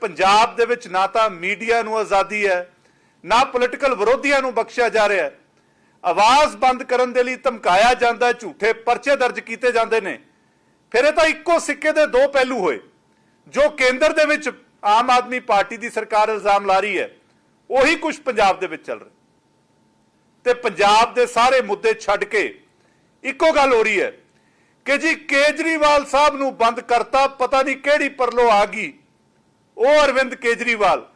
ਪੰਜਾਬ ਦੇ ਵਿੱਚ ਨਾ ਤਾਂ ਮੀਡੀਆ ਨੂੰ ਆਜ਼ਾਦੀ ਹੈ, ਨਾ ਪੋਲੀਟੀਕਲ ਵਿਰੋਧੀਆਂ ਨੂੰ ਬਖਸ਼ਿਆ ਜਾ ਰਿਹਾ ਹੈ। ਆਵਾਜ਼ ਬੰਦ ਕਰਨ ਦੇ ਲਈ ਧਮਕਾਇਆ ਜਾਂਦਾ ਝੂਠੇ ਪਰਚੇ ਦਰਜ ਕੀਤੇ ਜਾਂਦੇ ਨੇ। ਫਿਰ ਇਹ ਤਾਂ ਇੱਕੋ ਸਿੱਕੇ ਦੇ ਦੋ ਪਹਿਲੂ ਹੋਏ, ਜੋ ਕੇਂਦਰ ਦੇ ਵਿੱਚ ਆਮ ਆਦਮੀ ਪਾਰਟੀ ਦੀ ਸਰਕਾਰ ਇਲਜ਼ਾਮ ਲਾ ਰਹੀ ਹੈ। ਉਹੀ ਕੁਝ ਪੰਜਾਬ ਦੇ ਵਿੱਚ ਚੱਲ ਰਿਹਾ। ਤੇ ਪੰਜਾਬ ਦੇ ਸਾਰੇ ਮੁੱਦੇ ਛੱਡ ਕੇ ਇੱਕੋ ਗੱਲ ਹੋ ਰਹੀ ਹੈ ਕਿ ਜੀ ਕੇਜਰੀਵਾਲ ਸਾਹਿਬ ਨੂੰ ਬੰਦ ਕਰਤਾ, ਪਤਾ ਨਹੀਂ ਕਿਹੜੀ ਪਰਲੋ ਆ ਗਈ। ਉਹ ਅਰਵਿੰਦ ਕੇਜਰੀਵਾਲ,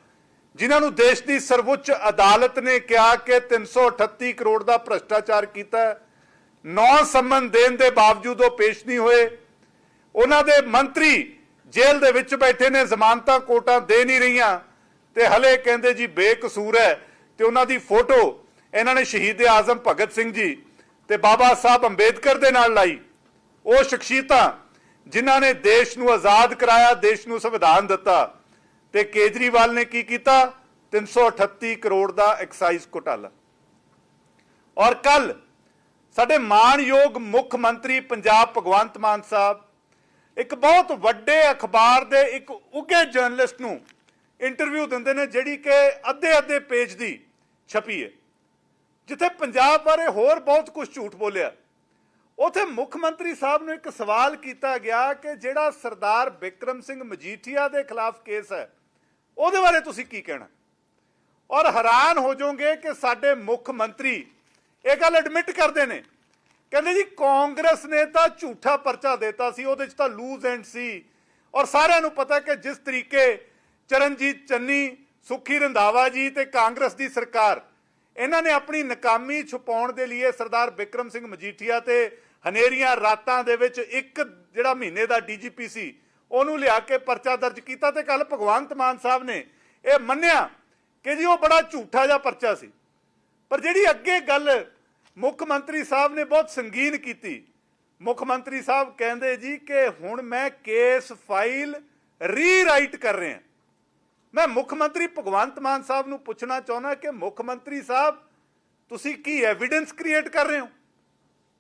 ਜਿਨ੍ਹਾਂ ਨੂੰ ਦੇਸ਼ ਦੀ ਸਰਵਉੱਚ ਅਦਾਲਤ ਨੇ ਕਿਹਾ ਕਿ 338 ਕਰੋੜ ਦਾ ਭ੍ਰਸ਼ਟਾਚਾਰ ਕੀਤਾ ਨੌ ਸੰਮਨ ਦੇਣ ਦੇ ਬਾਵਜੂਦ ਉਹ ਪੇਸ਼ ਨਹੀਂ ਹੋਏ। ਉਹਨਾਂ ਦੇ ਮੰਤਰੀ ਜੇਲ੍ਹ ਦੇ ਵਿੱਚ ਬੈਠੇ ਨੇ, ਜ਼ਮਾਨਤਾਂ ਕੋਟਾਂ ਦੇ ਨਹੀਂ ਰਹੀਆਂ। ਤੇ ਹਲੇ ਕਹਿੰਦੇ ਜੀ ਬੇਕਸੂਰ ਹੈ। ਤੇ ਉਹਨਾਂ ਦੀ ਫੋਟੋ ਇਹਨਾਂ ਨੇ ਸ਼ਹੀਦ ਆਜ਼ਮ ਭਗਤ ਸਿੰਘ ਜੀ ਤੇ ਬਾਬਾ ਸਾਹਿਬ ਅੰਬੇਦਕਰ ਦੇ ਨਾਲ ਲਾਈ। ਉਹ ਸ਼ਖਸੀਅਤਾਂ ਜਿਨ੍ਹਾਂ ਨੇ ਦੇਸ਼ ਨੂੰ ਆਜ਼ਾਦ ਕਰਾਇਆ, ਦੇਸ਼ ਨੂੰ ਸੰਵਿਧਾਨ ਦਿੱਤਾ। ਤੇ ਕੇਜਰੀਵਾਲ ਨੇ ਕੀ ਕੀਤਾ? 338 ਕਰੋੜ ਦਾ ਐਕਸਾਈਜ਼ ਘੁਟਾਲਾ। ਔਰ ਕੱਲ ਸਾਡੇ ਮਾਣਯੋਗ ਮੁੱਖ ਮੰਤਰੀ ਪੰਜਾਬ ਭਗਵੰਤ ਮਾਨ ਸਾਹਿਬ ਇੱਕ ਬਹੁਤ ਵੱਡੇ ਅਖਬਾਰ ਦੇ ਇੱਕ ਉੱਘੇ ਜਰਨਲਿਸਟ ਨੂੰ ਇੰਟਰਵਿਊ ਦਿੰਦੇ ਨੇ, ਜਿਹੜੀ ਕਿ ਅੱਧੇ ਅੱਧੇ ਪੇਜ ਦੀ ਛਪੀ ਹੈ। ਜਿੱਥੇ ਪੰਜਾਬ ਬਾਰੇ ਹੋਰ ਬਹੁਤ ਕੁਝ ਝੂਠ ਬੋਲਿਆ। ਉਥੇ ਮੁੱਖ ਮੰਤਰੀ ਸਾਹਿਬ ਨੂੰ ਇੱਕ ਸਵਾਲ ਕੀਤਾ ਗਿਆ ਕਿ ਜਿਹੜਾ ਸਰਦਾਰ ਬਿਕਰਮ ਸਿੰਘ ਮਜੀਠੀਆ ਦੇ ਖਿਲਾਫ ਕੇਸ ਹੈ ਉਹਦੇ ਬਾਰੇ ਤੁਸੀਂ ਕੀ ਕਹਿਣਾ? ਔਰ ਹੈਰਾਨ ਹੋ ਜਾਓਗੇ ਕਿ ਸਾਡੇ ਮੁੱਖ ਮੰਤਰੀ ਇਹ ਗੱਲ ਐਡਮਿਟ ਕਰਦੇ ਨੇ। ਕਹਿੰਦੇ ਜੀ, ਕਾਂਗਰਸ ਨੇ ਤਾਂ ਝੂਠਾ ਪਰਚਾ ਦਿੱਤਾ ਸੀ, ਉਹਦੇ ਚ ਤਾਂ ਲੂਜ਼ ਐਂਡ ਸੀ। ਔਰ ਸਾਰਿਆਂ ਨੂੰ ਪਤਾ ਕਿ ਜਿਸ ਤਰੀਕੇ ਚਰਨਜੀਤ ਚੰਨੀ, ਸੁਖੀ ਰੰਧਾਵਾ ਜੀ ਤੇ ਕਾਂਗਰਸ ਦੀ ਸਰਕਾਰ, ਇਹਨਾਂ ਨੇ ਆਪਣੀ ਨਕਾਮੀ ਛੁਪਾਉਣ ਦੇ ਲਈ ਸਰਦਾਰ ਬਿਕਰਮ ਸਿੰਘ ਮਜੀਠੀਆ ਤੇ ਹਨੇਰੀਆਂ ਰਾਤਾਂ ਦੇ ਵਿੱਚ ਇੱਕ ਜਿਹੜਾ ਮਹੀਨੇ ਦਾ ਡੀਜੀਪੀ ਸੀ ਉਹਨੂੰ ਲਿਆ ਕੇ ਪਰਚਾ ਦਰਜ ਕੀਤਾ ਤੇ ਕੱਲ ਭਗਵੰਤ ਮਾਨ ਸਾਹਿਬ ਨੇ ਇਹ ਮੰਨਿਆ ਕਿ ਜੀ ਉਹ ਬੜਾ ਝੂਠਾ ਜਿਹਾ ਪਰਚਾ ਸੀ। ਪਰ ਜਿਹੜੀ ਅੱਗੇ ਗੱਲ ਮੁੱਖ ਮੰਤਰੀ ਸਾਹਿਬ ਨੇ ਬਹੁਤ ਸੰਗੀਨ ਕੀਤੀ, ਮੁੱਖ ਮੰਤਰੀ ਸਾਹਿਬ ਕਹਿੰਦੇ ਜੀ ਕਿ ਹੁਣ ਮੈਂ ਕੇਸ ਫਾਈਲ ਰੀਰਾਈਟ ਕਰ ਰਿਹਾ। ਮੈਂ ਮੁੱਖ ਮੰਤਰੀ ਭਗਵੰਤ ਮਾਨ ਸਾਹਿਬ ਨੂੰ ਪੁੱਛਣਾ ਚਾਹੁੰਦਾ ਕਿ ਮੁੱਖ ਮੰਤਰੀ ਸਾਹਿਬ, ਤੁਸੀਂ ਕੀ ਐਵੀਡੈਂਸ ਕ੍ਰੀਏਟ ਕਰ ਰਹੇ ਹੋ?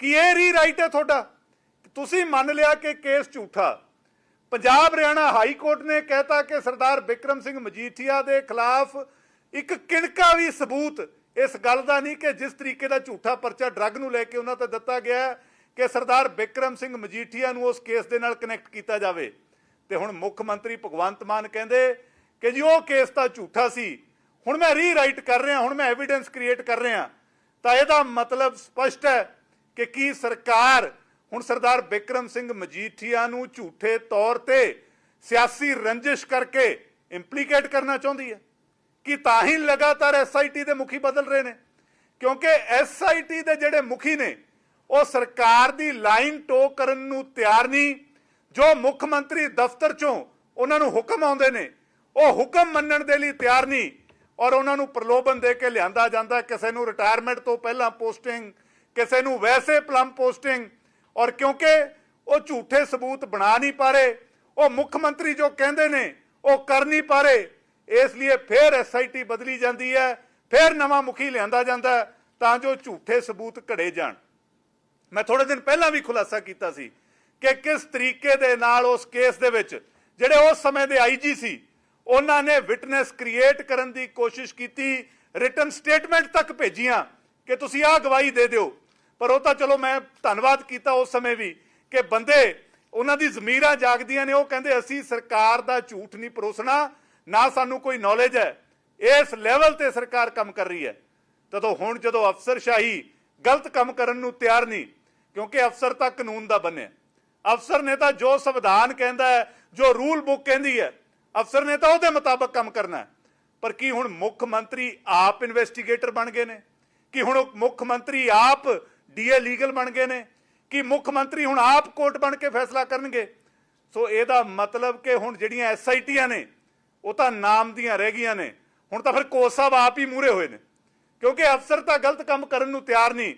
ਕਿ ਇਹ ਰੀਰਾਈਟ ਹੈ ਤੁਹਾਡਾ? ਤੁਸੀਂ ਮੰਨ ਲਿਆ ਕਿ ਕੇਸ ਝੂਠਾ। ਪੰਜਾਬ ਹਰਿਆਣਾ ਹਾਈ ਕੋਰਟ ਨੇ ਕਹਿਤਾ ਕਿ ਸਰਦਾਰ ਬਿਕਰਮ ਸਿੰਘ ਮਜੀਠੀਆ ਦੇ ਖਿਲਾਫ ਇੱਕ ਕਿਣਕਾ ਵੀ ਸਬੂਤ ਇਸ ਗੱਲ ਦਾ ਨਹੀਂ ਕਿ ਜਿਸ ਤਰੀਕੇ ਦਾ ਝੂਠਾ ਪਰਚਾ ਡਰੱਗ ਨੂੰ ਲੈ ਕੇ ਉਹਨਾਂ ਤੇ ਦਿੱਤਾ ਗਿਆ ਕਿ ਸਰਦਾਰ ਬਿਕਰਮ ਸਿੰਘ ਮਜੀਠੀਆ ਨੂੰ ਉਸ ਕੇਸ ਦੇ ਨਾਲ ਕਨੈਕਟ ਕੀਤਾ ਜਾਵੇ। ਤੇ ਹੁਣ ਮੁੱਖ ਮੰਤਰੀ ਭਗਵੰਤ ਮਾਨ ਕਹਿੰਦੇ ਕਿ ਜੀ ਉਹ ਕੇਸ ਤਾਂ ਝੂਠਾ ਸੀ, ਹੁਣ ਮੈਂ ਰੀਰਾਈਟ ਕਰ ਰਿਹਾ, ਹੁਣ ਮੈਂ ਐਵੀਡੈਂਸ ਕ੍ਰੀਏਟ ਕਰ ਰਿਹਾ। ਤਾਂ ਇਹਦਾ ਮਤਲਬ ਸਪਸ਼ਟ ਹੈ ਕਿ ਕੀ ਸਰਕਾਰ ਹੁਣ ਸਰਦਾਰ ਬਿਕਰਮ ਸਿੰਘ ਮਜੀਠੀਆ ਨੂੰ ਝੂਠੇ ਤੌਰ ਤੇ ਸਿਆਸੀ ਰੰਜਿਸ਼ ਕਰਕੇ ਇੰਪਲੀਕੇਟ ਕਰਨਾ ਚਾਹੁੰਦੀ ਹੈ। ਕਿ ਤਾਂ ਹੀ ਲਗਾਤਾਰ ਐਸਆਈਟੀ ਦੇ ਮੁਖੀ ਬਦਲ ਰਹੇ ਨੇ? ਕਿਉਂਕਿ ਐਸਆਈਟੀ ਦੇ ਜਿਹੜੇ ਮੁਖੀ ਨੇ, ਉਹ ਸਰਕਾਰ ਦੀ ਲਾਈਨ ਟੋ ਕਰਨ ਨੂੰ ਤਿਆਰ ਨਹੀਂ, ਜੋ ਮੁੱਖ ਮੰਤਰੀ ਦਫ਼ਤਰ ਚੋਂ ਉਹਨਾਂ ਨੂੰ ਹੁਕਮ ਆਉਂਦੇ ਨੇ, ਉਹ ਹੁਕਮ ਮੰਨਣ ਦੇ ਲਈ ਤਿਆਰ ਨਹੀਂ ਔਰ ਉਹਨਾਂ ਨੂੰ ਪ੍ਰਲੋਭਨ ਦੇ ਕੇ ਲਿਆਂਦਾ ਜਾਂਦਾ ਕਿਸੇ ਨੂੰ ਰਿਟਾਇਰਮੈਂਟ ਤੋਂ ਪਹਿਲਾਂ ਪੋਸਟਿੰਗ ਕਿਸੇ ਨੂੰ ਵੈਸੇ ਪਲਮ ਪੋਸਟਿੰਗ ਔਰ ਕਿਉਂਕਿ ਉਹ ਝੂਠੇ ਸਬੂਤ ਬਣਾ ਨਹੀਂ ਪਾ ਰਹੇ ਉਹ ਮੁੱਖ ਮੰਤਰੀ ਜੋ ਕਹਿੰਦੇ ਨੇ, ਉਹ ਕਰ ਨਹੀਂ ਪਾ ਰਹੇ ਇਸ ਲਈ ਫਿਰ ਐਸਆਈਟੀ ਬਦਲੀ ਜਾਂਦੀ ਹੈ, ਫਿਰ ਨਵਾਂ ਮੁਖੀ ਲਿਆਂਦਾ ਜਾਂਦਾ ਤਾਂ ਜੋ ਝੂਠੇ ਸਬੂਤ ਘੜੇ ਜਾਣ। ਮੈਂ ਥੋੜੇ ਦਿਨ ਪਹਿਲਾਂ ਵੀ ਖੁਲਾਸਾ ਕੀਤਾ ਸੀ ਕਿ ਕਿਸ ਤਰੀਕੇ ਦੇ ਨਾਲ ਉਸ ਕੇਸ ਦੇ ਵਿੱਚ, ਜਿਹੜੇ ਉਸ ਸਮੇਂ ਦੇ ਆਈਜੀ ਸੀ, ਉਹਨਾਂ ਨੇ ਵਿਟਨੈਸ ਕ੍ਰੀਏਟ ਕਰਨ ਦੀ ਕੋਸ਼ਿਸ਼ ਕੀਤੀ, ਰਿਟਨ ਸਟੇਟਮੈਂਟ ਤੱਕ ਭੇਜੀਆਂ, ਕਿ ਤੁਸੀਂ ਆਹ ਗਵਾਹੀ ਦੇ ਦਿਓ ਪਰ ਉਹ ਤਾਂ ਚਲੋ ਮੈਂ ਧੰਨਵਾਦ ਕੀਤਾ ਉਸ ਸਮੇਂ ਵੀ ਕਿ ਬੰਦੇ ਉਹਨਾਂ ਦੀ ਜ਼ਮੀਰਾਂ ਜਾਗਦੀਆਂ ਨੇ, ਉਹ ਕਹਿੰਦੇ ਅਸੀਂ ਸਰਕਾਰ ਦਾ ਝੂਠ ਨਹੀਂ ਪਰੋਸਣਾ, ਨਾ ਸਾਨੂੰ ਕੋਈ ਨੌਲੇਜ ਹੈ। ਇਸ ਲੈਵਲ ਤੇ ਸਰਕਾਰ ਕੰਮ ਕਰ ਰਹੀ ਹੈ। ਤਦੋਂ ਹੁਣ ਜਦੋਂ ਅਫਸਰਸ਼ਾਹੀ ਗਲਤ ਕੰਮ ਕਰਨ ਨੂੰ ਤਿਆਰ ਨਹੀਂ, ਕਿਉਂਕਿ ਅਫਸਰ ਤਾਂ ਕਾਨੂੰਨ ਦਾ ਬਣਿਆ ਅਫਸਰ ਨੇ ਤਾਂ ਜੋ ਸੰਵਿਧਾਨ ਕਹਿੰਦਾ ਹੈ, ਜੋ ਰੂਲ ਬੁੱਕ ਕਹਿੰਦੀ ਹੈ, ਅਫਸਰ ਨੇ ਤਾਂ ਉਹਦੇ ਮੁਤਾਬਕ ਕੰਮ ਕਰਨਾ ਪਰ ਕੀ ਹੁਣ ਮੁੱਖ ਮੰਤਰੀ ਆਪ ਇਨਵੈਸਟੀਗੇਟਰ ਬਣ ਗਏ ਨੇ? ਕਿ ਹੁਣ ਮੁੱਖ ਮੰਤਰੀ ਆਪ ਡੀਏ ਲੀਗਲ ਬਣ ਗਏ ਨੇ, ਕਿ ਮੁੱਖ ਮੰਤਰੀ ਹੁਣ ਆਪ ਕੋਰਟ ਬਣ ਕੇ ਫੈਸਲਾ ਕਰਨਗੇ। ਸੋ ਇਹਦਾ ਮਤਲਬ ਕਿ ਹੁਣ ਜਿਹੜੀਆਂ ਐਸਆਈਟੀਆਂ ਨੇ, ਉਹ ਤਾਂ ਨਾਮ ਦੀਆਂ ਰਹਿ ਗਈਆਂ ਨੇ। ਹੁਣ ਤਾਂ ਫਿਰ ਕੋਚ ਸਾਹਿਬ ਆਪ ਹੀ ਮੂਰੇ ਹੋਏ ਨੇ। ਕਿਉਂਕਿ ਅਫਸਰ ਤਾਂ ਗਲਤ ਕੰਮ ਕਰਨ ਨੂੰ ਤਿਆਰ ਨਹੀਂ।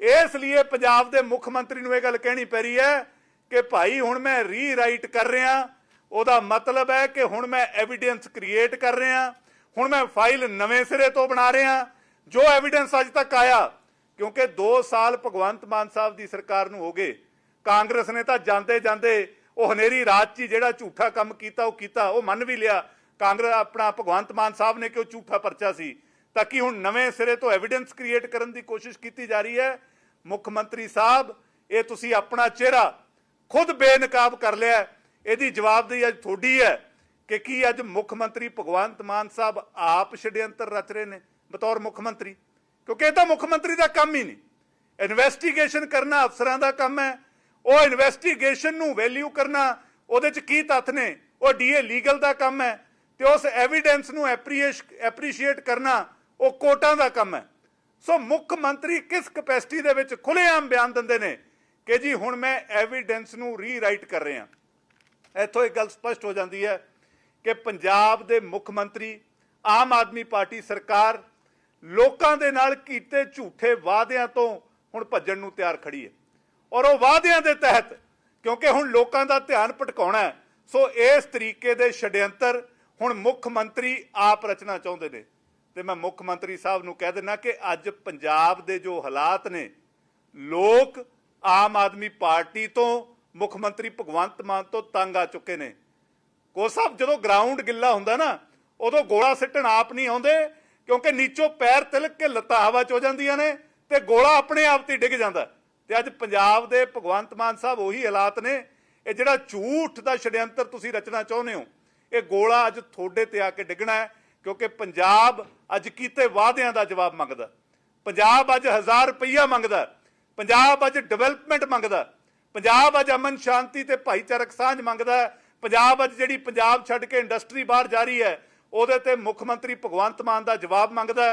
ਇਸ ਲਈ ਪੰਜਾਬ ਦੇ ਮੁੱਖ ਮੰਤਰੀ ਨੂੰ ਇਹ ਗੱਲ ਕਹਿਣੀ ਪੈ ਰਹੀ ਹੈ ਕਿ ਭਾਈ ਹੁਣ ਮੈਂ ਰੀਰਾਈਟ ਕਰ ਰਿਹਾ। ਉਹਦਾ ਮਤਲਬ ਹੈ ਕਿ ਹੁਣ ਮੈਂ ਐਵੀਡੈਂਸ ਕ੍ਰੀਏਟ ਕਰ ਰਿਹਾ। ਹੁਣ ਮੈਂ ਫਾਈਲ ਨਵੇਂ ਸਿਰੇ ਤੋਂ ਬਣਾ ਰਿਹਾ। ਜੋ ਐਵੀਡੈਂਸ ਅੱਜ ਤੱਕ ਆਇਆ ਕਿਉਂਕਿ 2 ਸਾਲ ਭਗਵੰਤ ਮਾਨ ਸਾਹਿਬ ਦੀ ਸਰਕਾਰ ਨੂੰ ਹੋ ਗਏ, ਕਾਂਗਰਸ ਨੇ ਤਾਂ ਜਾਂਦੇ ਜਾਂਦੇ ਉਹ ਹਨੇਰੀ ਰਾਤ 'ਚ ਹੀ ਜਿਹੜਾ ਝੂਠਾ ਕੰਮ ਕੀਤਾ, ਉਹ ਕੀਤਾ, ਉਹ ਮੰਨ ਵੀ ਲਿਆ। ਕਾਂਗਰਸ ਆਪਣਾ ਭਗਵੰਤ ਮਾਨ ਸਾਹਿਬ ਨੇ ਕਿ ਉਹ ਝੂਠਾ ਪਰਚਾ ਸੀ। ਤਾਂ ਕਿ ਹੁਣ ਨਵੇਂ ਸਿਰੇ ਤੋਂ ਐਵੀਡੈਂਸ ਕ੍ਰੀਏਟ ਕਰਨ ਦੀ ਕੋਸ਼ਿਸ਼ ਕੀਤੀ ਜਾ ਰਹੀ ਹੈ? ਮੁੱਖ ਮੰਤਰੀ ਸਾਹਿਬ, ਇਹ ਤੁਸੀਂ ਆਪਣਾ ਚਿਹਰਾ ਖੁਦ ਬੇਨਕਾਬ ਕਰ ਲਿਆ ਇਹਦੀ ਜਵਾਬਦੇਹੀ ਅੱਜ ਤੁਹਾਡੀ ਹੈ ਕਿ ਕੀ ਅੱਜ ਮੁੱਖ ਮੰਤਰੀ ਭਗਵੰਤ ਮਾਨ ਸਾਹਿਬ ਆਪ ਛੜਯੰਤਰ ਰਚ ਰਹੇ ਨੇ। ਬਤੌਰ ਮੁੱਖ ਮੰਤਰੀ। ਕਿਉਂਕਿ ਇਹ ਤਾਂ ਮੁੱਖ ਮੰਤਰੀ ਦਾ ਕੰਮ ਹੀ ਨਹੀਂ। ਇਨਵੈਸਟੀਗੇਸ਼ਨ ਕਰਨਾ ਅਫਸਰਾਂ ਦਾ ਕੰਮ ਹੈ। ਉਹ ਇਨਵੈਸਟੀਗੇਸ਼ਨ ਨੂੰ ਵੈਲਿਊ ਕਰਨਾ, ਉਹਦੇ ਚ ਕੀ ਤੱਥ ਨੇ, ਉਹ ਡੀਏ ਲੀਗਲ ਦਾ ਕੰਮ ਹੈ ਤੇ ਉਸ ਐਵੀਡੈਂਸ ਨੂੰ ਐਪਰੀਸ਼ੀਏਟ ਕਰਨਾ, ਉਹ ਕੋਰਟਾਂ ਦਾ ਕੰਮ ਹੈ। ਸੋ ਮੁੱਖ ਮੰਤਰੀ ਕਿਸ ਕਪੈਸਿਟੀ ਦੇ ਵਿੱਚ ਖੁੱਲ੍ਹੇਆਮ ਬਿਆਨ ਦਿੰਦੇ ਨੇ ਕਿ ਜੀ ਹੁਣ ਮੈਂ ਐਵੀਡੈਂਸ ਨੂੰ ਰੀਰਾਈਟ ਕਰ ਰਿਹਾ। ਇੱਥੋਂ ਇੱਕ ਗੱਲ ਸਪਸ਼ਟ ਹੋ ਜਾਂਦੀ ਹੈ ਕਿ ਪੰਜਾਬ ਦੇ ਮੁੱਖ ਮੰਤਰੀ, ਆਮ ਆਦਮੀ ਪਾਰਟੀ ਸਰਕਾਰ ਲੋਕਾਂ ਦੇ ਨਾਲ ਕੀਤੇ ਝੂਠੇ ਵਾਅਦਿਆਂ ਤੋਂ ਹੁਣ ਭੱਜਣ ਨੂੰ ਤਿਆਰ ਖੜੀ ਹੈ। ਔਰ ਉਹ ਵਾਅਦਿਆਂ ਦੇ ਤਹਿਤ, ਕਿਉਂਕਿ ਹੁਣ ਲੋਕਾਂ ਦਾ ਧਿਆਨ ਭਟਕਾਉਣਾ ਹੈ, ਸੋ ਇਸ ਤਰੀਕੇ ਦੇ ਛੜਯੰਤਰ ਹੁਣ ਮੁੱਖ ਮੰਤਰੀ ਆਪ ਰਚਨਾ ਚਾਹੁੰਦੇ ਨੇ। ਤੇ ਮੈਂ ਮੁੱਖ ਮੰਤਰੀ ਸਾਹਿਬ ਨੂੰ ਕਹਿ ਦਿੰਦਾ ਕਿ ਅੱਜ ਪੰਜਾਬ ਦੇ ਜੋ ਹਾਲਾਤ ਨੇ, ਲੋਕ ਆਮ ਆਦਮੀ ਪਾਰਟੀ ਤੋਂ ਮੁੱਖ ਮੰਤਰੀ ਭਗਵੰਤ ਮਾਨ ਤੋਂ ਤੰਗ ਆ ਚੁੱਕੇ ਨੇ। ਕੋ ਸਾਹਿਬ, ਜਦੋਂ ਗਰਾਊਂਡ ਗਿੱਲਾ ਹੁੰਦਾ ਨਾ, ਉਦੋਂ ਗੋਲਾ ਸਿੱਟਣ ਆਪ ਨਹੀਂ ਆਉਂਦੇ ਕਿਉਂਕਿ ਨੀਚੋਂ ਪੈਰ ਤਿਲਕ ਕੇ ਲੱਤਾਂ ਹਵਾ ਚ ਹੋ ਜਾਂਦੀਆਂ ਨੇ ਤੇ ਗੋਲਾ ਆਪਣੇ ਆਪ ਤੇ ਡਿੱਗ ਜਾਂਦਾ। ਤੇ ਅੱਜ ਪੰਜਾਬ ਦੇ ਭਗਵੰਤ ਮਾਨ ਸਾਹਿਬ ਉਹੀ ਹਾਲਾਤ ਨੇ, ਇਹ ਜਿਹੜਾ ਝੂਠ ਦਾ ਛੜਯੰਤਰ ਤੁਸੀਂ ਰਚਣਾ ਚਾਹੁੰਦੇ ਹੋ, ਇਹ ਗੋਲਾ ਅੱਜ ਤੁਹਾਡੇ ਤੇ ਆ ਕੇ ਡਿੱਗਣਾ ਹੈ, ਕਿਉਂਕਿ ਪੰਜਾਬ ਅੱਜ ਕੀਤੇ ਵਾਅਦਿਆਂ ਦਾ ਜਵਾਬ ਮੰਗਦਾ। ਪੰਜਾਬ ਅੱਜ 1000 ਰੁਪਈਆ ਮੰਗਦਾ, ਪੰਜਾਬ ਅੱਜ ਡਿਵੈਲਪਮੈਂਟ ਮੰਗਦਾ, ਪੰਜਾਬ ਅੱਜ ਅਮਨ ਸ਼ਾਂਤੀ ਤੇ ਭਾਈਚਾਰਕ ਸਾਂਝ ਮੰਗਦਾ, ਪੰਜਾਬ ਅੱਜ ਜਿਹੜੀ ਪੰਜਾਬ ਛੱਡ ਕੇ ਇੰਡਸਟਰੀ ਬਾਹਰ ਜਾ ਰਹੀ ਹੈ ਉਹਦੇ ਤੇ ਮੁੱਖ ਮੰਤਰੀ ਭਗਵੰਤ ਮਾਨ ਦਾ ਜਵਾਬ ਮੰਗਦਾ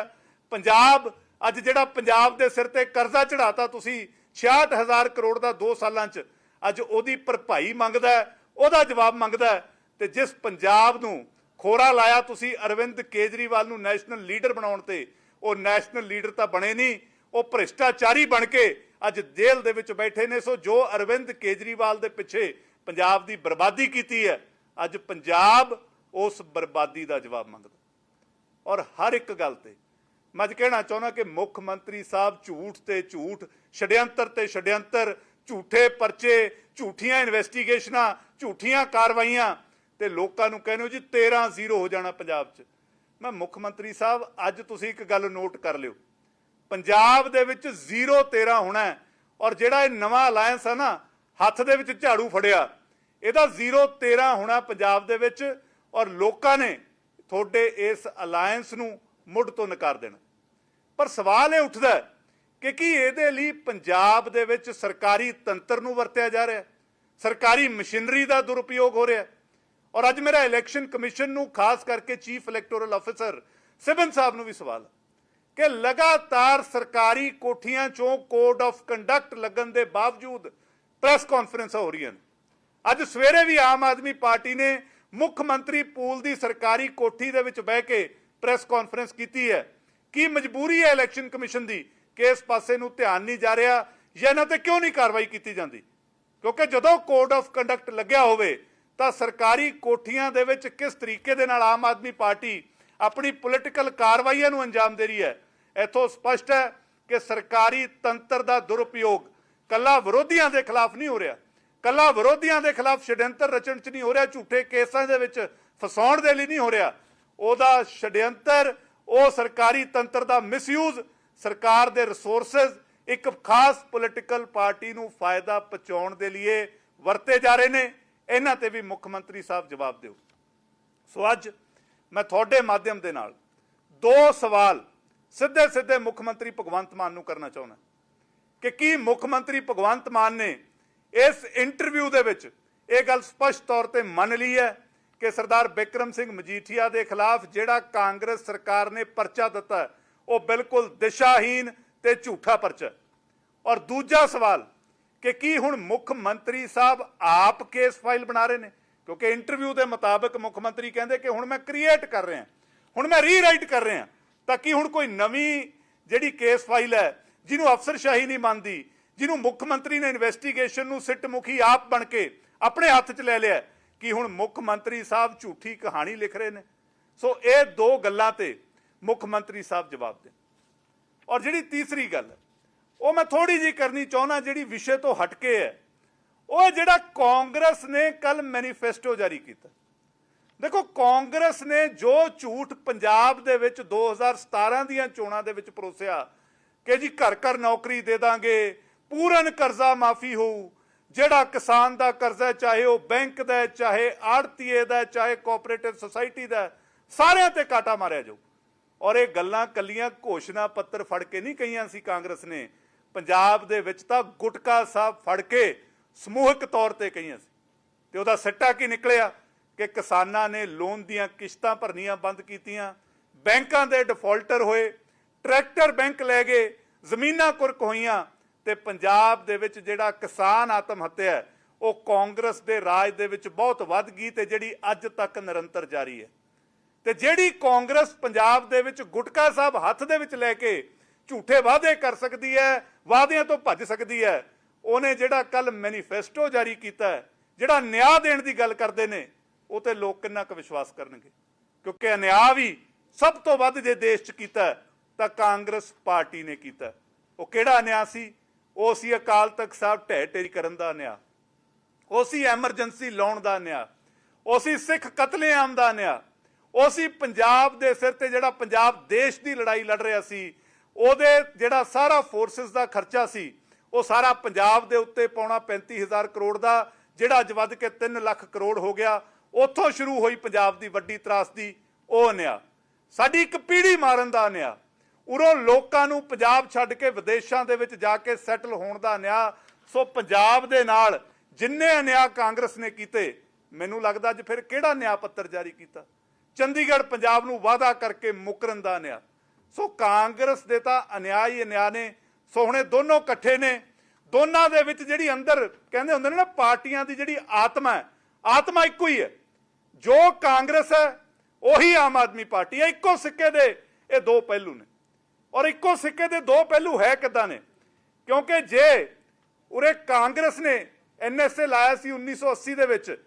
ਪੰਜਾਬ, ਅੱਜ ਜਿਹੜਾ ਪੰਜਾਬ ਦੇ ਸਿਰ ਤੇ ਕਰਜ਼ਾ ਚੜਾਤਾ ਤੁਸੀਂ 66000 ਕਰੋੜ ਦਾ 2 ਸਾਲਾਂ 'ਚ, ਅੱਜ ਉਹਦੀ ਭਰਪਾਈ ਮੰਗਦਾ ਉਹਦਾ ਜਵਾਬ ਮੰਗਦਾ ਹੈ ਤੇ ਜਿਸ ਪੰਜਾਬ ਨੂੰ ਖੋਰਾ ਲਾਇਆ ਤੁਸੀਂ ਅਰਵਿੰਦ ਕੇਜਰੀਵਾਲ ਨੂੰ ਨੈਸ਼ਨਲ ਲੀਡਰ ਬਣਾਉਣ ਤੇ, ਉਹ ਨੈਸ਼ਨਲ ਲੀਡਰ ਤਾਂ ਬਣੇ ਨਹੀਂ, ਉਹ ਭ੍ਰਿਸ਼ਟਾਚਾਰੀ ਬਣ ਕੇ ਅੱਜ ਜੇਲ੍ਹ ਦੇ ਵਿੱਚ ਬੈਠੇ ਨੇ। ਸੋ ਜੋ ਅਰਵਿੰਦ ਕੇਜਰੀਵਾਲ ਦੇ ਪਿੱਛੇ ਪੰਜਾਬ ਦੀ ਬਰਬਾਦੀ ਕੀਤੀ ਹੈ, ਅੱਜ ਪੰਜਾਬ ਉਸ ਬਰਬਾਦੀ ਦਾ ਜਵਾਬ ਮੰਗਦਾ। ਔਰ ਹਰ ਇੱਕ ਗੱਲ ਤੇ ਮੈਂ ਅੱਜ ਕਹਿਣਾ ਚਾਹੁੰਦਾ ਕਿ ਮੁੱਖ ਮੰਤਰੀ ਸਾਹਿਬ ਝੂਠ ਤੇ ਝੂਠ ਛੜਯੰਤਰ ਤੇ ਛੜਯੰਤਰ ਝੂਠੇ ਪਰਚੇ, ਝੂਠੀਆਂ ਇਨਵੈਸਟੀਗੇਸ਼ਨਾਂ, ਝੂਠੀਆਂ ਕਾਰਵਾਈਆਂ ਤੇ ਲੋਕਾਂ ਨੂੰ ਕਹਿੰਦੇ ਹੋ ਜੀ 13 ਜ਼ੀਰੋ ਹੋ ਜਾਣਾ ਪੰਜਾਬ 'ਚ। ਮੈਂ ਮੁੱਖ ਮੰਤਰੀ ਸਾਹਿਬ, ਅੱਜ ਤੁਸੀਂ ਇੱਕ ਗੱਲ ਨੋਟ ਕਰ ਲਿਓ। ਪੰਜਾਬ ਦੇ ਵਿੱਚ 0 13 ਹੋਣਾ ਔਰ ਜਿਹੜਾ ਇਹ ਨਵਾਂ ਅਲਾਈਅੰਸ ਹੈ ਨਾ, ਹੱਥ ਦੇ ਵਿੱਚ ਝਾੜੂ ਫੜਿਆ, ਇਹਦਾ 0 13 ਹੋਣਾ ਪੰਜਾਬ ਦੇ ਵਿੱਚ। ਔਰ ਲੋਕਾਂ ਨੇ ਤੁਹਾਡੇ ਇਸ ਅਲਾਈਅੰਸ ਨੂੰ ਮੁੱਢ ਤੋਂ ਨਕਾਰ ਦੇਣਾ। ਪਰ ਸਵਾਲ ਇਹ ਉੱਠਦਾ ਕਿ ਕੀ ਇਹਦੇ ਲਈ ਪੰਜਾਬ ਦੇ ਵਿੱਚ ਸਰਕਾਰੀ ਤੰਤਰ ਨੂੰ ਵਰਤਿਆ ਜਾ ਰਿਹਾ ਸਰਕਾਰੀ ਮਸ਼ੀਨਰੀ ਦਾ ਦੁਰਉਪਯੋਗ ਹੋ ਰਿਹਾ ਔਰ ਅੱਜ ਮੇਰਾ ਇਲੈਕਸ਼ਨ ਕਮਿਸ਼ਨ ਨੂੰ ਖਾਸ ਕਰਕੇ ਚੀਫ ਇਲੈਕਟੋਰਲ ਆਫੀਸਰ ਸਿਬਨ ਸਾਹਿਬ ਨੂੰ ਵੀ ਸਵਾਲ ਕਿ ਲਗਾਤਾਰ ਸਰਕਾਰੀ ਕੋਠੀਆਂ ਚੋਂ ਕੋਡ ਆਫ ਕੰਡਕਟ ਲੱਗਣ ਦੇ ਬਾਵਜੂਦ ਪ੍ਰੈਸ ਕਾਨਫਰੰਸਾਂ ਹੋ ਰਹੀਆਂ ਨੇ। ਅੱਜ ਸਵੇਰੇ ਵੀ ਆਮ ਆਦਮੀ ਪਾਰਟੀ ਨੇ ਮੁੱਖ ਮੰਤਰੀ ਪੂਲ ਦੀ ਸਰਕਾਰੀ ਕੋਠੀ ਦੇ ਵਿੱਚ ਬਹਿ ਕੇ ਪ੍ਰੈਸ ਕਾਨਫਰੰਸ ਕੀਤੀ ਹੈ। ਕੀ ਮਜਬੂਰੀ ਹੈ ਇਲੈਕਸ਼ਨ ਕਮਿਸ਼ਨ ਦੀ? ਕਿ ਇਸ ਪਾਸੇ ਨੂੰ ਧਿਆਨ ਨਹੀਂ ਜਾ ਰਿਹਾ ਜਾਂ ਇਹਨਾਂ ਤੇ ਕਿਉਂ ਨਹੀਂ ਕਾਰਵਾਈ ਕੀਤੀ ਜਾਂਦੀ? ਕਿਉਂਕਿ ਜਦੋਂ ਕੋਡ ਆਫ ਕੰਡਕਟ ਲੱਗਿਆ ਹੋਵੇ, ਤਾਂ ਸਰਕਾਰੀ ਕੋਠੀਆਂ ਦੇ ਵਿੱਚ ਕਿਸ ਤਰੀਕੇ ਦੇ ਨਾਲ ਆਮ ਆਦਮੀ ਪਾਰਟੀ ਆਪਣੀ ਪੋਲਿਟੀਕਲ ਕਾਰਵਾਈਆਂ ਨੂੰ ਅੰਜਾਮ ਦੇ ਰਹੀ ਹੈ? ਇੱਥੋਂ ਸਪਸ਼ਟ ਹੈ ਕਿ ਸਰਕਾਰੀ ਤੰਤਰ ਦਾ ਦੁਰਉਪਯੋਗ ਕੱਲਾ ਵਿਰੋਧੀਆਂ ਦੇ ਖਿਲਾਫ ਨਹੀਂ ਹੋ ਰਿਹਾ। ਕੱਲਾ ਵਿਰੋਧੀਆਂ ਦੇ ਖਿਲਾਫ ਛੜਯੰਤਰ ਰਚਣ ਚ ਨਹੀਂ ਹੋ ਰਿਹਾ, ਝੂਠੇ ਕੇਸਾਂ ਦੇ ਵਿੱਚ ਫਸਾਉਣ ਦੇ ਲਈ ਨਹੀਂ ਹੋ ਰਿਹਾ। ਉਹਦਾ ਛੜਯੰਤਰ ਉਹ ਸਰਕਾਰੀ ਤੰਤਰ ਦਾ ਮਿਸਯੂਜ਼ ਸਰਕਾਰ ਦੇ ਰਿਸੋਰਸਸ ਇੱਕ ਖਾਸ ਪੋਲਿਟੀਕਲ ਪਾਰਟੀ ਨੂੰ ਫਾਇਦਾ ਪਹੁੰਚਾਉਣ ਦੇ ਲਈ ਵਰਤੇ ਜਾ ਰਹੇ ਨੇ। ਇਹਨਾਂ ਤੇ ਵੀ ਮੁੱਖ ਮੰਤਰੀ ਸਾਹਿਬ ਜਵਾਬ ਦਿਓ। ਸੋ ਅੱਜ ਮੈਂ ਤੁਹਾਡੇ ਮਾਧਿਅਮ ਦੇ ਨਾਲ ਦੋ ਸਵਾਲ ਸਿੱਧੇ ਸਿੱਧੇ ਮੁੱਖ ਮੰਤਰੀ ਭਗਵੰਤ ਮਾਨ ਨੂੰ ਕਰਨਾ ਚਾਹੁੰਦਾ। ਕਿ ਕੀ ਮੁੱਖ ਮੰਤਰੀ ਭਗਵੰਤ ਮਾਨ ਨੇ ਇਸ ਇੰਟਰਵਿਊ ਦੇ ਵਿੱਚ ਇਹ ਗੱਲ ਸਪਸ਼ਟ ਤੌਰ ਤੇ ਮੰਨ ਲਈ ਹੈ ਕਿ ਸਰਦਾਰ ਬਿਕਰਮ ਸਿੰਘ ਮਜੀਠੀਆ ਦੇ ਖਿਲਾਫ ਜਿਹੜਾ ਕਾਂਗਰਸ ਸਰਕਾਰ ਨੇ ਪਰਚਾ ਦਿੱਤਾ ਉਹ ਬਿਲਕੁਲ ਦਿਸ਼ਾਹੀਨ ਤੇ ਝੂਠਾ ਪਰਚਾ ਔਰ ਦੂਜਾ ਸਵਾਲ ਕਿ ਕੀ ਹੁਣ ਮੁੱਖ ਮੰਤਰੀ ਸਾਹਿਬ ਆਪ ਕੇਸ ਫਾਈਲ ਬਣਾ ਰਹੇ ਨੇ? ਕਿਉਂਕਿ ਇੰਟਰਵਿਊ ਦੇ ਮੁਤਾਬਕ ਮੁੱਖ ਮੰਤਰੀ ਕਹਿੰਦੇ ਕਿ ਹੁਣ ਮੈਂ ਕ੍ਰੀਏਟ ਕਰ ਰਿਹਾ, ਹੁਣ ਮੈਂ ਰੀਰਾਈਟ ਕਰ ਰਿਹਾ, ਤਾਂ ਕਿ ਹੁਣ ਕੋਈ ਨਵੀਂ ਜਿਹੜੀ ਕੇਸ ਫਾਈਲ ਹੈ, ਜਿਹਨੂੰ ਅਫਸਰਸ਼ਾਹੀ ਨਹੀਂ ਮੰਨਦੀ ਜਿਹਨੂੰ ਮੁੱਖ ਮੰਤਰੀ ਨੇ ਇਨਵੈਸਟੀਗੇਸ਼ਨ ਨੂੰ ਸਿੱਟ ਮੁਖੀ ਆਪ ਬਣ ਕੇ ਆਪਣੇ ਹੱਥ 'ਚ ਲੈ ਲਿਆ ਕਿ ਹੁਣ ਮੁੱਖ ਮੰਤਰੀ ਸਾਹਿਬ ਝੂਠੀ ਕਹਾਣੀ ਲਿਖ ਰਹੇ ਨੇ। ਸੋ ਇਹ ਦੋ ਗੱਲਾਂ ਤੇ ਮੁੱਖ ਮੰਤਰੀ ਸਾਹਿਬ ਜਵਾਬ ਦੇ ਔਰ ਜਿਹੜੀ ਤੀਸਰੀ ਗੱਲ ਉਹ ਮੈਂ ਥੋੜੀ ਜੀ ਕਰਨੀ ਚਾਹੁੰਦਾ ਜਿਹੜੀ ਵਿਸ਼ੇ ਤੋਂ ਹਟ ਕੇ ਹੈ, ਉਹ ਜਿਹੜਾ ਕਾਂਗਰਸ ਨੇ ਕੱਲ ਮੈਨੀਫੈਸਟੋ ਜਾਰੀ ਕੀਤਾ। ਦੇਖੋ, ਕਾਂਗਰਸ ਨੇ ਜੋ ਝੂਠ ਪੰਜਾਬ ਦੇ ਵਿੱਚ 2017 ਦੀਆਂ ਚੋਣਾਂ ਦੇ ਵਿੱਚ ਪਰੋਸਿਆ ਕਿ ਜੀ ਘਰ ਘਰ ਨੌਕਰੀ ਦੇ ਦਾਂਗੇ ਪੂਰਨ ਕਰਜ਼ਾ ਮਾਫੀ ਹੋਊ, ਜਿਹੜਾ ਕਿਸਾਨ ਦਾ ਕਰਜ਼ਾ ਚਾਹੇ ਉਹ ਬੈਂਕ ਦਾ ਚਾਹੇ ਆੜਤੀਏ ਦਾ ਚਾਹੇ ਕੋਆਪਰੇਟਿਵ ਸੁਸਾਇਟੀ ਦਾ ਸਾਰਿਆਂ ਤੇ ਕਾਟਾ ਮਾਰਿਆ ਜਾਊ। ਔਰ ਇਹ ਗੱਲਾਂ ਕੱਲੀਆਂ ਘੋਸ਼ਣਾ ਪੱਤਰ ਫੜ ਕੇ ਨਹੀਂ ਕਹੀਆਂ ਸੀ ਕਾਂਗਰਸ ਨੇ। ਪੰਜਾਬ ਦੇ ਵਿੱਚ ਤਾਂ ਗੁਟਕਾ ਸਾਹਿਬ ਫੜ ਕੇ ਸਮੂਹਿਕ ਤੌਰ ਤੇ ਕਹੀਆਂ ਸੀ। ਤੇ ਉਹਦਾ ਸਿੱਟਾ ਕੀ ਨਿਕਲਿਆ? ਕਿ ਕਿਸਾਨਾਂ ਨੇ ਲੋਨ ਦੀਆਂ ਕਿਸ਼ਤਾਂ ਭਰਨੀਆਂ ਬੰਦ ਕੀਤੀਆਂ, ਬੈਂਕਾਂ ਦੇ ਡਿਫਾਲਟਰ ਹੋਏ, ਟਰੈਕਟਰ ਬੈਂਕ ਲੈ ਗਏ, ਜ਼ਮੀਨਾਂ ਕੁਰਕ ਹੋਈਆਂ ਤੇ ਪੰਜਾਬ ਦੇ ਵਿੱਚ ਜਿਹੜਾ ਕਿਸਾਨ ਆਤਮ ਹੱਤਿਆ ਹੈ, ਉਹ ਕਾਂਗਰਸ ਦੇ ਰਾਜ ਦੇ ਵਿੱਚ ਬਹੁਤ ਵੱਧ ਗਈ ਤੇ ਜਿਹੜੀ ਅੱਜ ਤੱਕ ਨਿਰੰਤਰ ਜਾਰੀ ਹੈ। ਤੇ ਜਿਹੜੀ ਕਾਂਗਰਸ ਪੰਜਾਬ ਦੇ ਵਿੱਚ ਗੁਟਕਾ ਸਾਹਿਬ ਹੱਥ ਦੇ ਵਿੱਚ ਲੈ ਕੇ ਝੂਠੇ ਵਾਅਦੇ ਕਰ ਸਕਦੀ ਹੈ ਵਾਅਦਿਆਂ ਤੋਂ ਭੱਜ ਸਕਦੀ ਹੈ ਉਹਨੇ ਜਿਹੜਾ ਕੱਲ ਮੈਨੀਫੈਸਟੋ ਜਾਰੀ ਕੀਤਾ ਜਿਹੜਾ ਨਿਆਂ ਦੇਣ ਦੀ ਗੱਲ ਕਰਦੇ ਨੇ ਉਹ ਤੇ ਲੋਕ ਕਿੰਨਾ ਕੁ ਵਿਸ਼ਵਾਸ ਕਰਨਗੇ? ਕਿਉਂਕਿ ਅਨਿਆਂ ਵੀ ਸਭ ਤੋਂ ਵੱਧ ਜੇ ਦੇਸ਼ 'ਚ ਕੀਤਾ ਤਾਂ ਕਾਂਗਰਸ ਪਾਰਟੀ ਨੇ ਕੀਤਾ ਉਹ ਕਿਹੜਾ ਅਨਿਆਂ ਸੀ? ਉਹ ਸੀ ਅਕਾਲ ਤਖਤ ਸਾਹਿਬ ਢਹਿ ਢੇਰੀ ਕਰਨ ਦਾ ਅਨਿਆਂ ਉਹ ਸੀ ਐਮਰਜੈਂਸੀ ਲਾਉਣ ਦਾ ਨਿਆ। ਉਹ ਸੀ ਸਿੱਖ ਕਤਲੇਆਮ ਦਾ ਨਿਆ। ਉਹ ਸੀ ਪੰਜਾਬ ਦੇ ਸਿਰ ਤੇ ਜਿਹੜਾ ਪੰਜਾਬ ਦੇਸ਼ ਦੀ ਲੜਾਈ ਲੜ ਰਿਹਾ ਸੀ, ਉਹਦੇ ਜਿਹੜਾ ਸਾਰਾ ਫੋਰਸਸ ਦਾ ਖਰਚਾ ਸੀ, ਉਹ ਸਾਰਾ ਪੰਜਾਬ ਦੇ ਉੱਤੇ ਪਾਉਣਾ 35000 ਕਰੋੜ ਦਾ, ਜਿਹੜਾ ਅੱਜ ਵੱਧ ਕੇ 3 ਲੱਖ ਕਰੋੜ ਹੋ ਗਿਆ, ਉੱਥੋਂ ਸ਼ੁਰੂ ਹੋਈ ਪੰਜਾਬ ਦੀ ਵੱਡੀ ਤਰਾਸਦੀ, ਉਹ ਨਿਆ। ਸਾਡੀ ਇੱਕ ਪੀੜ੍ਹੀ ਮਾਰਨ ਦਾ ਨਿਆ। ਉਰੋਂ ਲੋਕਾਂ ਨੂੰ ਪੰਜਾਬ ਛੱਡ ਕੇ ਵਿਦੇਸ਼ਾਂ ਦੇ ਵਿੱਚ ਜਾ ਕੇ ਸੈਟਲ ਹੋਣ ਦਾ ਨਿਆ। ਸੋ ਪੰਜਾਬ ਦੇ ਨਾਲ ਜਿੰਨੇ ਅਨਿਆਂ ਕਾਂਗਰਸ ਨੇ ਕੀਤੇ, ਮੈਨੂੰ ਲੱਗਦਾ ਅੱਜ ਫਿਰ ਕਿਹੜਾ ਨਿਆਂ ਪੱਤਰ ਜਾਰੀ ਕੀਤਾ? ਚੰਡੀਗੜ੍ਹ ਪੰਜਾਬ ਨੂੰ ਵਾਅਦਾ ਕਰਕੇ ਮੁਕਰਨ ਦਾ ਨਿਆਂ। ਸੋ ਕਾਂਗਰਸ ਦੇ ਤਾਂ ਅਨਿਆ ਹੀ ਅਨਿਆ ਨੇ, ਸੋ ਹੁਣੇ ਦੋਨੋਂ ਇਕੱਠੇ ਨੇ। ਦੋਨਾਂ ਦੇ ਵਿੱਚ ਜਿਹੜੀ ਅੰਦਰ ਕਹਿੰਦੇ ਹੁੰਦੇ ਨੇ ਨਾ, ਪਾਰਟੀਆਂ ਦੀ ਜਿਹੜੀ ਆਤਮਾ ਹੈ, ਆਤਮਾ ਇੱਕੋ ਹੀ ਹੈ। ਜੋ ਕਾਂਗਰਸ ਹੈ, ਉਹੀ ਆਮ ਆਦਮੀ ਪਾਰਟੀ ਹੈ, ਇੱਕੋ ਸਿੱਕੇ ਦੇ ਇਹ ਦੋ ਪਹਿਲੂ ਨੇ। ਔਰ ਇੱਕੋ ਸਿੱਕੇ ਦੇ ਦੋ ਪਹਿਲੂ ਹੈ ਕਿੱਦਾਂ ਨੇ? ਕਿਉਂਕਿ ਜੇ ਉਰੇ ਕਾਂਗਰਸ ਨੇ ਐਨਐਸਏ ਲਾਇਆ ਸੀ 1980 ਦੇ ਵਿੱਚ,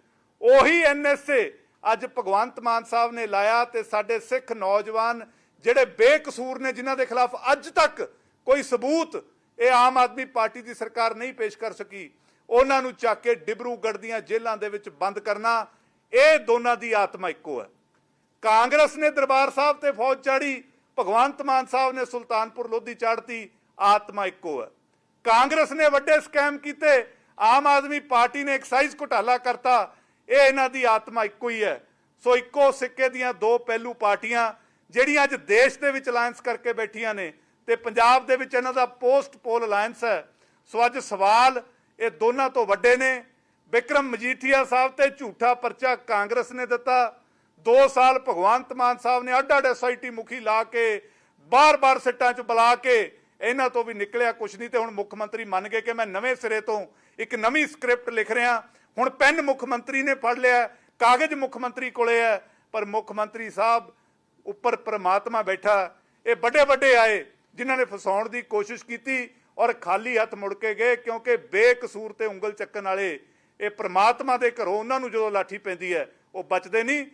ਉਹੀ ਐਨਐਸਏ ਅੱਜ ਭਗਵੰਤ ਮਾਨ ਸਾਹਿਬ ਨੇ ਲਾਇਆ ਤੇ ਸਾਡੇ ਸਿੱਖ ਨੌਜਵਾਨ ਜਿਹੜੇ ਬੇਕਸੂਰ ਨੇ, ਜਿਨ੍ਹਾਂ ਦੇ ਖਿਲਾਫ ਅੱਜ ਤੱਕ ਕੋਈ ਸਬੂਤ ਇਹ ਆਮ ਆਦਮੀ ਪਾਰਟੀ ਦੀ ਸਰਕਾਰ ਨਹੀਂ ਪੇਸ਼ ਕਰ ਸਕੀ, ਉਹਨਾਂ ਨੂੰ ਚੱਕ ਕੇ ਡਿਬਰੂਗੜ੍ਹ ਦੀਆਂ ਜੇਲ੍ਹਾਂ ਦੇ ਵਿੱਚ ਬੰਦ ਕਰਨਾ, ਇਹ ਦੋਨਾਂ ਦੀ ਆਤਮਾ ਇੱਕੋ ਹੈ। ਕਾਂਗਰਸ ਨੇ ਦਰਬਾਰ ਸਾਹਿਬ ਤੇ ਫੌਜ ਚਾੜੀ ਭਗਵੰਤ ਮਾਨ ਸਾਹਿਬ ਨੇ ਸੁਲਤਾਨਪੁਰ ਲੋਧੀ ਚਾੜਤੀ ਆਤਮਾ ਇੱਕੋ ਹੈ। ਕਾਂਗਰਸ ਨੇ ਵੱਡੇ ਸਕੈਮ ਕੀਤੇ, ਆਮ ਆਦਮੀ ਪਾਰਟੀ ਨੇ ਐਕਸਾਈਜ਼ ਘੁਟਾਲਾ ਕਰਤਾ, ਇਹ ਇਹਨਾਂ ਦੀ ਆਤਮਾ ਇੱਕੋ ਹੀ ਹੈ। ਸੋ ਇੱਕੋ ਸਿੱਕੇ ਦੀਆਂ ਦੋ ਪਹਿਲੂ ਪਾਰਟੀਆਂ, ਜਿਹੜੀਆਂ ਅੱਜ ਦੇਸ਼ ਦੇ ਵਿੱਚ ਅਲਾਈਅੰਸ ਕਰਕੇ ਬੈਠੀਆਂ ਨੇ ਤੇ ਪੰਜਾਬ ਦੇ ਵਿੱਚ ਇਹਨਾਂ ਦਾ ਪੋਸਟ ਪੋਲ ਅਲਾਈਅੰਸ ਹੈ। ਸੋ ਅੱਜ ਸਵਾਲ ਇਹ ਦੋਨਾਂ ਤੋਂ ਵੱਡੇ ਨੇ। ਵਿਕਰਮ ਮਜੀਠੀਆ ਸਾਹਿਬ ਤੇ ਝੂਠਾ ਪਰਚਾ ਕਾਂਗਰਸ ਨੇ ਦਿੱਤਾ। 2 ਸਾਲ ਭਗਵੰਤ ਮਾਨ ਸਾਹਿਬ ਨੇ ਅੱਡ ਅੱਡ ਐਸਆਈਟੀ ਮੁਖੀ ਲਾ ਕੇ, ਬਾਰ-ਬਾਰ ਸਿੱਟਾਂ 'ਚ ਬੁਲਾ ਕੇ ਇਹਨਾਂ ਤੋਂ ਵੀ ਨਿਕਲਿਆ ਕੁਛ ਨਹੀਂ ਤੇ ਹੁਣ ਮੁੱਖ ਮੰਤਰੀ ਮੰਨ ਗਏ ਕਿ ਮੈਂ ਨਵੇਂ ਸਿਰੇ ਤੋਂ ਇੱਕ ਨਵੀਂ ਸਕ੍ਰਿਪਟ ਲਿਖ ਰਿਹਾ। ਹੁਣ ਪੈਨ ਮੁੱਖ ਮੰਤਰੀ ਨੇ ਫੜ ਲਿਆ, ਕਾਗਜ਼ ਮੁੱਖ ਮੰਤਰੀ ਕੋਲੇ ਹੈ, ਪਰ ਮੁੱਖ ਮੰਤਰੀ ਸਾਹਿਬ ਉੱਪਰ ਪ੍ਰਮਾਤਮਾ ਬੈਠਾ। ਇਹ ਵੱਡੇ ਵੱਡੇ ਆਏ, ਜਿਨ੍ਹਾਂ ਨੇ ਫਸਾਉਣ ਦੀ ਕੋਸ਼ਿਸ਼ ਕੀਤੀ ਔਰ ਖਾਲੀ ਹੱਥ ਮੁੜ ਕੇ ਗਏ ਕਿਉਂਕਿ ਬੇਕਸੂਰ ਤੇ ਉਂਗਲ ਚੱਕਣ ਵਾਲੇ ਇਹ ਪ੍ਰਮਾਤਮਾ ਦੇ ਘਰੋਂ ਉਹਨਾਂ ਨੂੰ ਜਦੋਂ ਲਾਠੀ ਪੈਂਦੀ ਹੈ, ਉਹ ਬਚਦੇ ਨਹੀਂ।